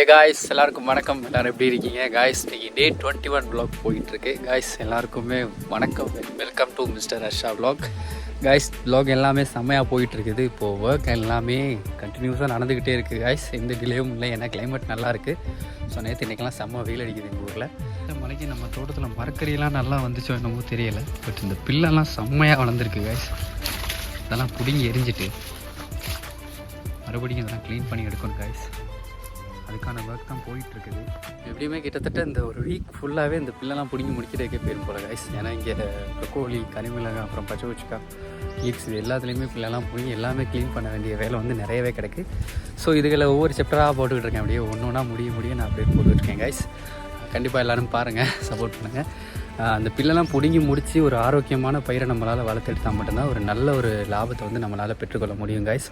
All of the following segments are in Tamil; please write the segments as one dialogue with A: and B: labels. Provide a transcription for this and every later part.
A: ஹே காய்ஸ் எல்லாருக்கும் வணக்கம். எல்லாரும் எப்படி இருக்கீங்க? காய்ஸ் இன்றைக்கி டே டுவெண்ட்டி ஒன் ப்ளாக் போயிட்டுருக்கு. காய்ஸ் எல்லாருக்குமே வணக்கம். Welcome to mister Harsha vlog guys vlog எல்லாமே செம்மையாக போயிட்டுருக்குது. இப்போது ஒர்க் எல்லாமே கண்டினியூஸாக நடந்துக்கிட்டே இருக்குது காய்ஸ் எந்த டிலேவும் இல்லை. ஏன்னா கிளைமேட் நல்லாயிருக்கு ஸோ நேற்று இன்றைக்கெல்லாம் செம்ம வெயில் அடிக்குது எங்கள் ஊரில். இந்த மலைக்கு நம்ம தோட்டத்தில் மரக்கறியெல்லாம் நல்லா வந்துச்சோ என்னமோ தெரியலை. பட் இந்த பில்லெல்லாம் செம்மையாக வளர்ந்துருக்கு காய்ஸ் இதெல்லாம் பிடுங்கி எரிஞ்சிட்டு மறுபடியும் இதெல்லாம் க்ளீன் பண்ணி எடுக்கணும் காய்ஸ் அதுக்கான ஒர்க் தான் போயிட்டுருக்குது. எப்படியுமே கிட்டத்தட்ட இந்த ஒரு வீக் ஃபுல்லாகவே இந்த பில்லெல்லாம் பிடிங்கி முடிக்கிறதுக்கே போயிரும் போல கைஸ் ஏன்னா இங்கே ப்ரொக்கோலி கனிமிளகாய் அப்புறம் பச்சை வச்சுக்கா கீக்ஸ் இது எல்லாத்துலேயுமே பில்லெல்லாம் பிடிங்கி எல்லாமே க்ளீன் பண்ண வேண்டிய வேலை வந்து நிறையவே கிடக்கு. ஸோ இதுகளை ஒவ்வொரு செப்டராக போட்டுக்கிட்டு இருக்கேன் அப்படியே ஒன்று ஒன்றா முடிய முடிய நான் அப்படியே போட்டுருக்கேன் கைஸ் கண்டிப்பாக எல்லோரும் பாருங்கள் சப்போர்ட் பண்ணுங்கள் அந்த பிள்ளைலாம் பிடுங்கி முடித்து ஒரு ஆரோக்கியமான பயிரை நம்மளால் வளர்த்தெடுத்தால் மட்டும்தான் ஒரு நல்ல ஒரு லாபத்தை வந்து நம்மளால் பெற்றுக்கொள்ள முடியும் கைஸ்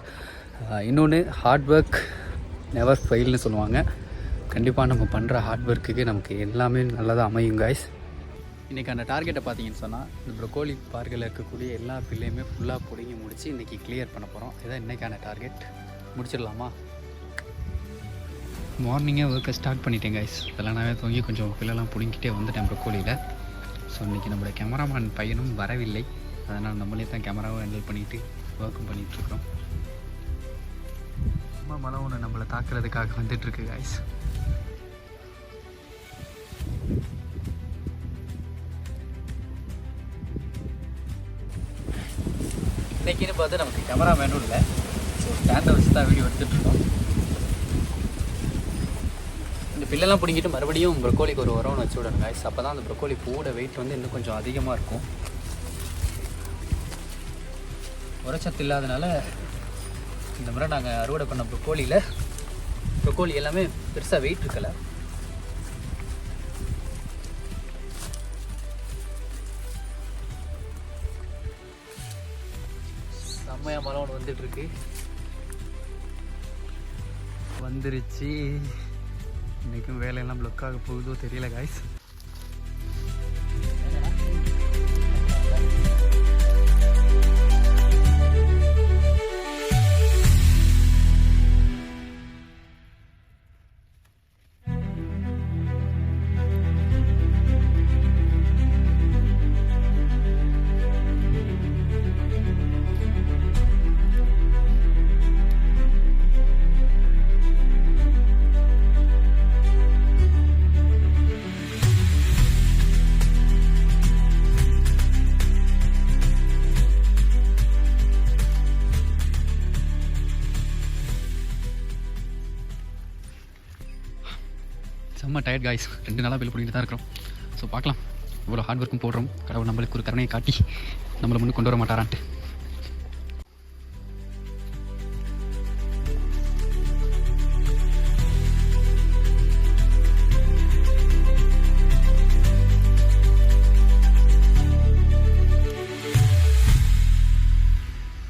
A: இன்னொன்று ஹார்ட் ஒர்க் நெவர் ஃபெயில்னு சொல்லுவாங்க. கண்டிப்பாக நம்ம பண்ணுற ஹார்ட் ஒர்க்குக்கு நமக்கு எல்லாமே நல்லதாக அமையும் காய்ஸ் இன்றைக்கான டார்கெட்டை பார்த்தீங்கன்னு சொன்னால் இந்த ப்ரொக்கோலி பார்க்கில் இருக்கக்கூடிய எல்லா பிள்ளையுமே ஃபுல்லாக பிடுங்கி முடித்து இன்றைக்கி கிளியர் பண்ண போகிறோம் இதான் இன்றைக்கான டார்கெட் முடிச்சிடலாமா? மார்னிங்கே ஒர்க்கை ஸ்டார்ட் பண்ணிட்டேன் கைஸ் இதெல்லாமே தூங்கி கொஞ்சம் பிள்ளைலாம் பிடுங்கிட்டே வந்துட்டேன் ப்ரொக்கோலியில் ஸோ இன்றைக்கி நம்மளோட கேமராமேன் பையனும் வரவில்லை. அதனால் நம்மளே தான் கேமராவை ஹேண்டில் பண்ணிவிட்டு ஒர்க்கும் பண்ணிகிட்ருக்கோம் ரொம்ப மழை ஒன்று நம்மளை தாக்குறதுக்காக வந்துட்டுருக்கு காய்ஸ் இன்னைக்குன்னு பார்த்து நமக்கு கேமரா வேணும் இல்லை. ஸோ ஸ்டாண்டை வச்சு தான் வீடியோ எடுத்துகிட்ருக்கோம் இந்த பில்லெல்லாம் பிடிங்கிட்டு மறுபடியும் ப்ரொக்கோலிக்கு ஒரு உரம் வச்சு விடணும் காய்ஸ் அப்போ தான் அந்த ப்ரொக்கோலி பூவோட வெயிட் வந்து இன்னும் கொஞ்சம் அதிகமாக இருக்கும். உரச்சத்து இல்லாதனால இந்த முறை நாங்கள் அறுவடை பண்ண ப்ரொக்கோலியில் ப்ரொக்கோலி எல்லாமே பெருசாக வெயிட் இருக்கலை. செம்மையாக மழை ஒன்று வந்துட்டுருக்கு. வந்துருச்சு. இன்றைக்கும் வேலையெல்லாம் block ஆக போகுதோ தெரியல காய்ஸ் செம்ம டயர்ட் காய்ஸ் ரெண்டு நாளாக வெளில பண்ணிட்டு தான் இருக்கிறோம். ஸோ பார்க்கலாம். இவ்வளோ ஹார்ட் ஒர்க்கும் போடுறோம். கடவுள் நம்மளுக்கு ஒரு கருணையை காட்டி நம்மளை முன்னு கொண்டு வர மாட்டாரான்ட்டு.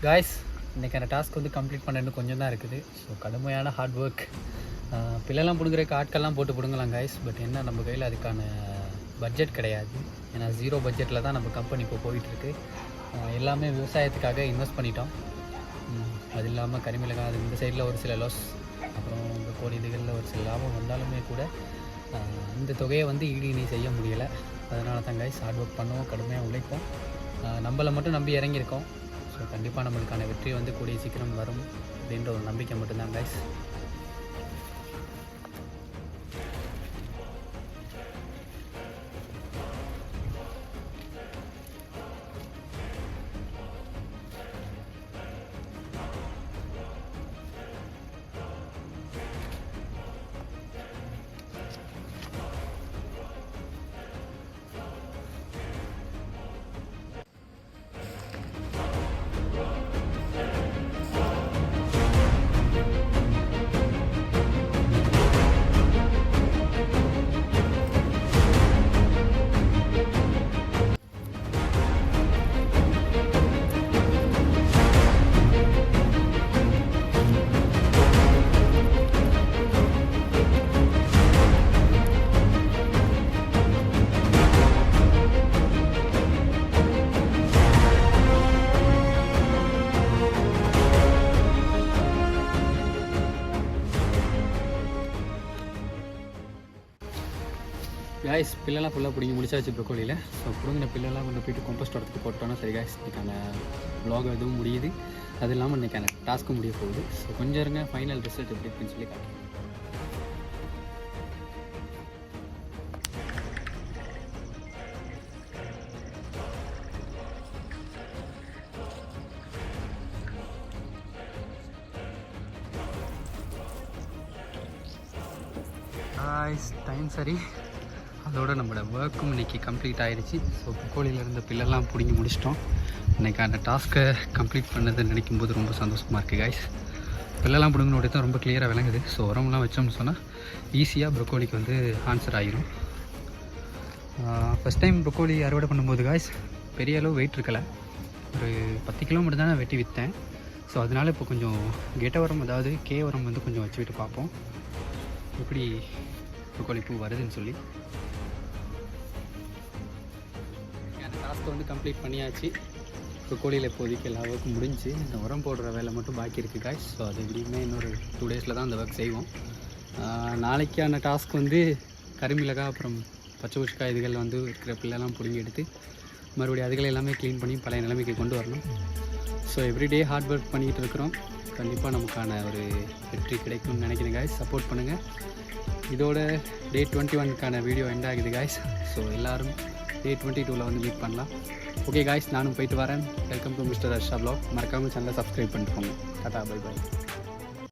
A: காய்ஸ் இன்றைக்கான டாஸ்க் வந்து கம்ப்ளீட் பண்ண கொஞ்சம் தான் இருக்குது. ஸோ கடுமையான ஹார்ட் ஒர்க் பிள்ளைலாம் பிடுங்குறதுக்கு ஆட்கள்லாம் போட்டு பிடுங்கலாம் காய்ஸ் பட் என்ன நம்ம கையில் அதுக்கான பட்ஜெட் கிடையாது. ஏன்னா ஜீரோ பட்ஜெட்டில் தான் நம்ம கம்பெனி இப்போ போயிட்டுருக்கு. எல்லாமே விவசாயத்துக்காக இன்வெஸ்ட் பண்ணிட்டோம். அது இல்லாமல் கரிமிளகாய் அது இந்த சைடில் ஒரு சில லாஸ் அப்புறம் இந்த கோழி இதுகளில் ஒரு சில லாபம் வந்தாலுமே கூட இந்த தொகையை வந்து ஈடு நீ செய்ய முடியலை. அதனால தான் கைஸ் ஹார்ட் ஒர்க் பண்ணுவோம் கடுமையாக உழைப்போம். நம்மளை மட்டும் நம்பி இறங்கியிருக்கோம். ஸோ கண்டிப்பாக நம்மளுக்கான வெற்றி வந்து கூடிய சீக்கிரம் வரும் அப்படின்ற ஒரு நம்பிக்கை மட்டும்தான் கைஸ் காய்ஸ் பில்லெல்லாம் ஃபுல்லாக பிடிங்கி முடிச்சாச்சு ப்ரொக்கோலியில் ஸோ பிடுங்கின பில்லெல்லாம் கொண்டு போயிட்டு கம்போஸ்ட் இடத்துக்கு போட்டோன்னா சரி காய்ஸ் இன்றைக்கான வ்ளாக் எதுவும் முடியுது. அது இல்லாமல் இன்றைக்கான டாஸ்க்கும் முடிய போகுது. ஸோ கொஞ்சம் இருங்க ஃபைனல் ரிசல்ட் எப்படி இருக்குன்னு சொல்லி காட்டுறேன். டைம் சரி. அதோட நம்மளோட ஒர்க்கும் இன்றைக்கி கம்ப்ளீட் ஆகிடுச்சி ஸோ கோழியில் இருந்த பில்லெல்லாம் பிடிங்கி முடிச்சிட்டோம். இன்றைக்கி அந்த டாஸ்க்கை கம்ப்ளீட் பண்ணதை நினைக்கும் போது ரொம்ப சந்தோஷமாக இருக்குது காய்ஸ் பில்லெல்லாம் பிடுங்கினோட தான் ரொம்ப கிளியராக விளங்குது. ஸோ உரம்லாம் வச்சோம்னு சொன்னால் ஈஸியாக ப்ரொக்கோலிக்கு வந்து ஆன்சர் ஆகிரும் ஃபஸ்ட் டைம் ப்ரொக்கோலி அறுவடை பண்ணும்போது காய்ஸ் பெரிய அளவு வெயிட் இருக்கலை. ஒரு பத்து கிலோ மட்டும் தான் நான் வெட்டி விற்றேன் ஸோ அதனால் இப்போ கொஞ்சம் கெட்ட உரம் அதாவது கே உரம் வந்து கொஞ்சம் வச்சு விட்டு பார்ப்போம். எப்படி ப்ரொக்கோலி பூ வருதுன்னு சொல்லி. டாஸ்க்கை வந்து கம்ப்ளீட் பண்ணியாச்சு. இப்போ கோழியில் இப்போதைக்கு எல்லா ஒர்க்கும் முடிஞ்சு இந்த உரம் போடுற வேலை மட்டும் பாக்கி இருக்குது காய்ஸ் ஸோ அது எப்படியுமே இன்னொரு டூ டேஸில் தான் அந்த ஒர்க் செய்வோம். நாளைக்கான டாஸ்க் வந்து கருமிளகா அப்புறம் பச்சை உச்சிக்காய் இதுகள் வந்து இருக்கிற பிள்ளைலாம் பிடுங்கி எடுத்து மறுபடியும் அதுகளை எல்லாமே க்ளீன் பண்ணி பழைய நிலைமைக்கு கொண்டு வரணும். ஸோ எவ்ரிடே ஹார்ட் ஒர்க் பண்ணிக்கிட்டு இருக்கிறோம். கண்டிப்பாக நமக்கான ஒரு வெற்றி கிடைக்கும்னு நினைக்கிறேன் காய்ஸ் சப்போர்ட் பண்ணுங்கள் இதோட டே டுவெண்ட்டி ஒன்க்கான வீடியோ எண்ட் ஆகுது காய்ஸ் ஸோ எல்லோரும் டே டுவெண்ட்டி டூவில் வந்து மீட் பண்ணலாம். ஓகே காய்ஸ் நானும் போயிட்டு வரேன். Welcome to mister Harsha vlog மறக்காமல் சேனலை சப்ஸ்கிரைப் பண்ணிட்டு போங்க டாட்டா பை பை